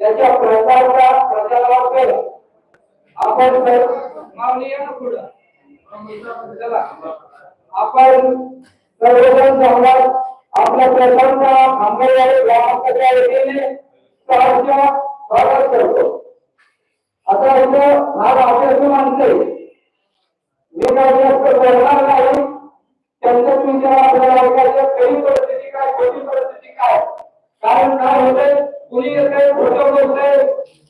याच्या प्रचाराचा प्रचारावर आपण या ना पुढं. आपण सर्वजण आपल्या प्रचाराचा आंबेवाडी वतीने स्वागत करतो आता इथं हा माणसं आहे. मी काय जास्त बोलणार नाही त्यांचं आपल्याला ऐकायचं काय कारण काय होते कुणी येतंय खोटं बोलतंय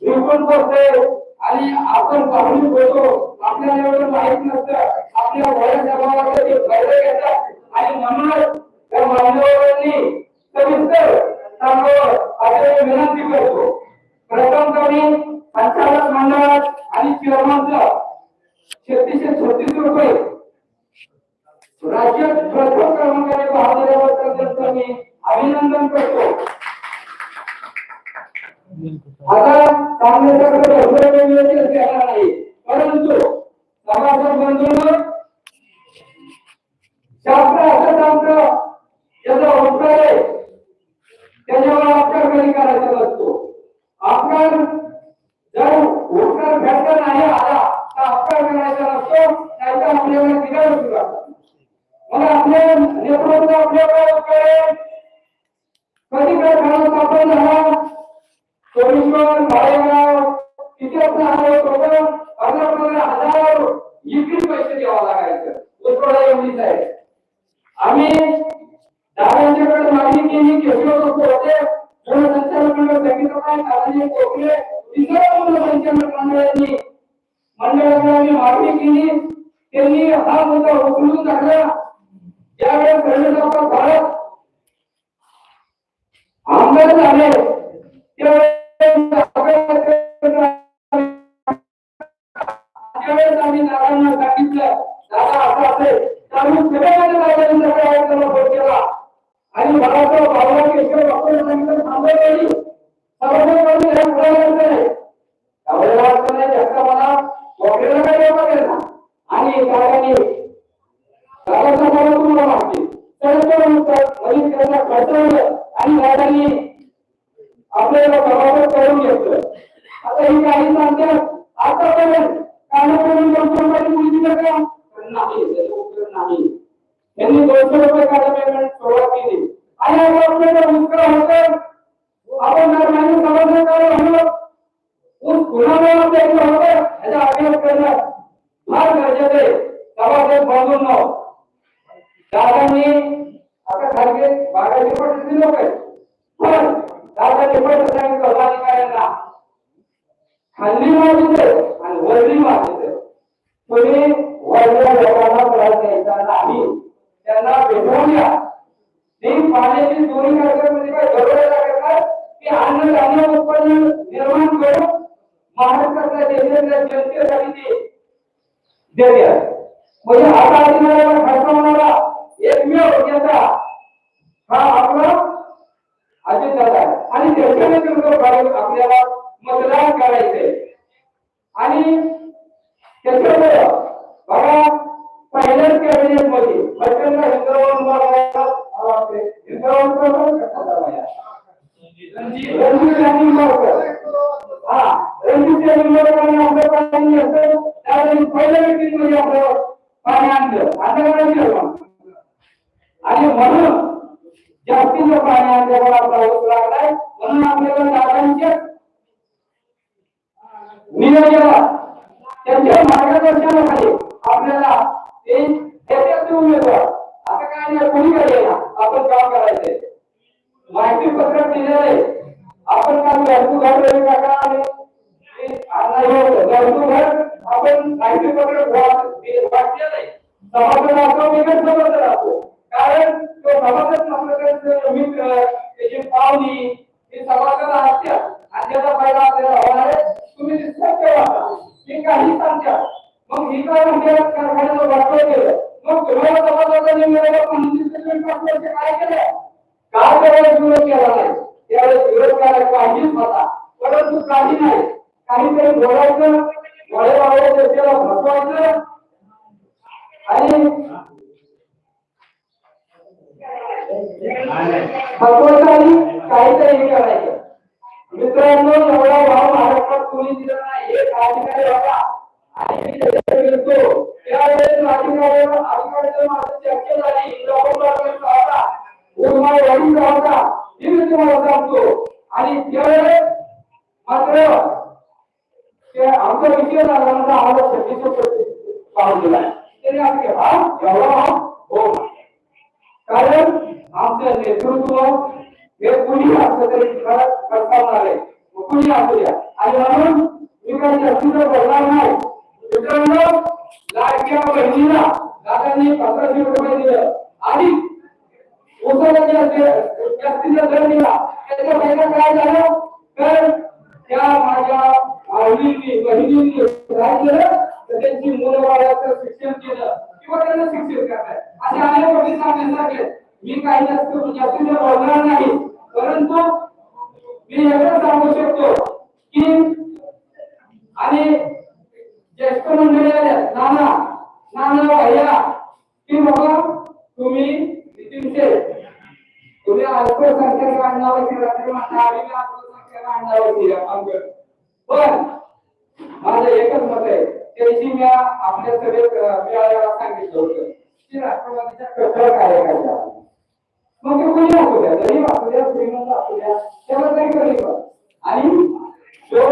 विकून बोलतंय आणि आपण पाहून बोलतो आपल्याला एवढं माहीत नसतं. आपल्या वयाच्या भावाचं ते फायदा घेतात. आणि म्हणूनच त्या मान्यवरांनी आता सांगण्यासारखं भरपूर काही व्यवस्थित येणार नाही परंतु सभासद बंधूंवर शास्त्र असं सांगतं ज्याचा उपकार आहे त्याच्यावर अपकार कधी करायचा नसतो अपकार जर उपकार भेटला नाही आला तर अपकार करायचा नसतो त्याचा आपल्याला बिघाड होतो मग आपले नेतृत्व आपल्याकडे उपकार आहे कधी काय खराब सापड झाला सोमेश्वर माळेगाव तिथे हजार इकडे पैसे द्यावा लागायचं. उत्पन्न एवढीच आहे. आम्ही दादांच्याकडे मागणी केली घेतलो होते जेव्हा संचालक सांगितलं काय दादाजी कोकले इतर संचालक मंडळांनी मंडळाकडे आम्ही मागणी केली. त्यांनी हा मुद्दा उचलून टाकला. ज्यावेळेस भारत आमदार झाले त्यावेळेस आम्ही दादांना सांगितलं दादा असं असेल तर आम्ही कुठे दादांनी सगळ्या आयुक्ताला फोन केला आणि मला तो भावना केशव डॉक्टर सांगितलं थांबवली सर्वांनी हे नाही त्यावेळेला वाटतं नाही मला काय देवा केला आणि दादांनी दादाचा मला तुम्हाला मागते तर तो आणि दादांनी आपल्याला प्रभावित करून घेतलं. आता ही काही सांगतात. आतापर्यंत कानापर्यंत दोनशे रुपयाची मुलगी का नाही त्याचा उपयोग नाही त्यांनी दोनशे रुपये काढा पेमेंट सुरुवात केली आणि आता आपल्याला मुस्कर होतं आपण जर मान्य समजलं काय म्हणलं ऊस कुणाला द्यायचं होतं याचा अभ्यास करणं फार गरजेचं आहे सभासद बांधून नाव दादांनी आता खालचे बागायचे पद्धती लोक आहेत पण दादांनी पण सांगितलं होतं अधिकाऱ्यांना खाल्ली मागितले आणि वरली मागितले तुम्ही वरल्या लोकांना त्रास द्यायचा नाही. त्यांना भेटवून द्या. ती पाण्याची दोन्ही करायचं म्हणजे काय दरोडे करतात की अन्नधान्य उत्पन्न निर्माण करून महाराष्ट्रातल्या देशातल्या जनतेसाठी ते देतात म्हणजे आता अधिकाऱ्याला खर्च होणारा एकमेव नेता हा आपला अजित आहे. आणि त्याच्यानंतर आपल्याला पहिल्या मीटिंगमध्ये आपलं पाणी आणलं आता आणि म्हणून जास्तीचं पाणी आणल्यावर आपला होत लागलाय म्हणून आपल्याला दादांच्या नियोजनाला त्यांच्या मार्गदर्शनाखाली आपल्याला ते यशस्वी उमेदवार आता काय नाही कोणी काही येणार आपण काम करायचंय माहिती आपण काल घरकू घर रवी काका आणि ते घर आपण माहिती समाजाला वेगळं राहतो कारण तो आपल्याकडे त्याची पाहुणी समाजाला आणि त्याचा फायदा आपल्याला होणार आहे तुम्ही ते सत्य हे काही मग ही काय म्हणजे कारखान्याचं वाटलं मग तुम्हाला समाजाचा निर्णय काय केलं काय त्यावेळेस विरोध केला नाही. त्यावेळेस विरोध करायला काहीच होता परंतु काही नाही. काहीतरी बोलायचं डोळे लावायचं त्याला फसवायचं आणि हलवायचं आणि काहीतरी हे करायचं. मित्रांनो एवढा भाव महाराष्ट्रात कोणी दिला नाही. हे अधिकारी होता. आणि मी त्याच्याकडे गेलतो. त्यावेळेस अधिकाऱ्यावर अधिकाऱ्याचं माझं चर्चा झाली लोकसभेचा होता. तुम्हाला वाढून होता हे मी तुम्हाला सांगतो. आणि त्यावेळेस मात्र ते आमचा विषय झाला आम्हाला सतीचं पाहून दिला त्याने असं हा एवढा हो कारण आमचं नेतृत्व हे कुणी असं तरी खरं करतावणार आहे? कुणी असू द्या. आणि म्हणून मी काही जास्तीचं बोलणार नाही. मित्रांनो लाडक्या बहिणीला दादांनी पंधराशे रुपये दिलं. आणि उसाला दर दिला त्याचा फायदा काय झालं तर त्या माझ्या आवडीची बहिणींनी काय केलं तर त्यांची मुलं बाळाचं शिक्षण केलं किंवा त्यांना शिक्षण करताय असे अनेक गोष्टी सांगण्यासारखे मी काही जास्त जास्तीचं बोलणार नाही परंतु मी एवढं सांगू शकतो की आणि ज्येष्ठ मंडळी नाना नाना भैया की बाबा तुम्ही तुम्ही अल्पसंख्याक आणण्यावरती रात्री पण माझं एकच मत आहे त्याची मी आपल्या सभेत मिळाल्याला सांगितलं होतं की राष्ट्रवादीच्या कठोर कार्यकर्त्या मग ते कोणी असू द्या गरीब असू द्या श्रीमंत असू द्या त्याला गरीब आणि जो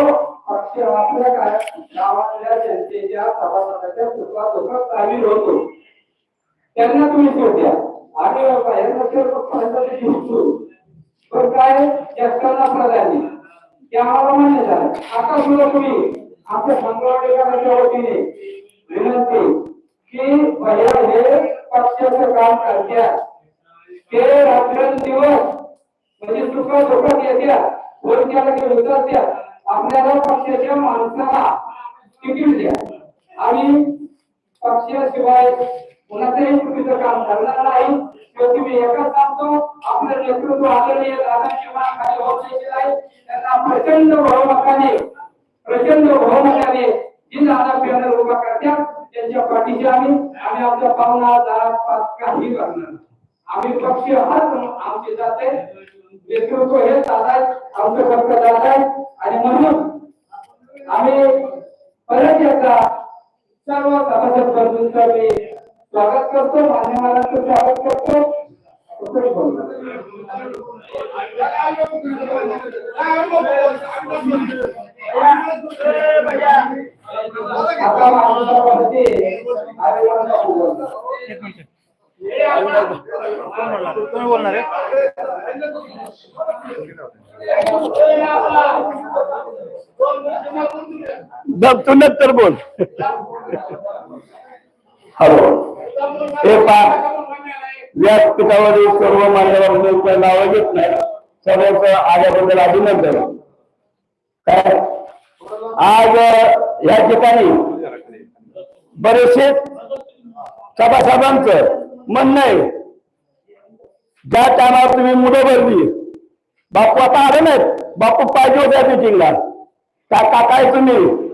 पक्ष आपल्या काय गावातल्या जनतेच्या सभासदाच्या सुखात दुःखात सामील होतो त्यांना तुम्ही सोड द्या आम्ही बाहेर नसेल घेऊ पण काय जगताना प्राधान्य ते आम्हाला मान्य झालं. आता सुद्धा तुम्ही आमच्या मंगळवाडीकरांच्या वतीने विनंती की भैया हे पक्षाचं काम करत्या. ते रात्रंदिवस म्हणजे सुख दुःखात येत्या. कोणत्याला त्याला घेऊन उतरत्या आपल्याला पक्षाच्या माणसाला तिकीट द्या. आणि पक्षाशिवाय कोणाचंही चुकीचं काम करणार नाही शेवटी मी एकच सांगतो आपलं नेतृत्व आदरणीय दादाशिवाय खाली आहे. त्यांना प्रचंड बहुमताने प्रचंड बहुमताने जी दादा पॅनल उभा करत्या त्यांच्या पाठीशी आम्ही आम्ही आमच्या पाहुणा दारात पाच काही करणार आम्ही पक्ष हाच आमचे जाते नेतृत्व हे दादा आमचं फक्त जात आहे. आणि म्हणून आम्ही परत एकदा सर्व सभासद बंधूंचा मी स्वागत करतो स्वागत करतो. माझ्या आदिवासी बोलतो. तुम्ही बोलणार आहे तू नंतर बोल. हॅलो. हे पा व्यासपीठावरील सर्व मान्यवर नाव घेत नाही. सर्वच आल्याबद्दल अभिनंदन. काय? आज या ठिकाणी बरेचसे सभासदांचं म्हणणं आहे ज्या टायमावर तुम्ही मुलं भरली बापू आता आले नाहीत. बापू पाहिजे होत्या मिटिंगला का काय तुम्ही?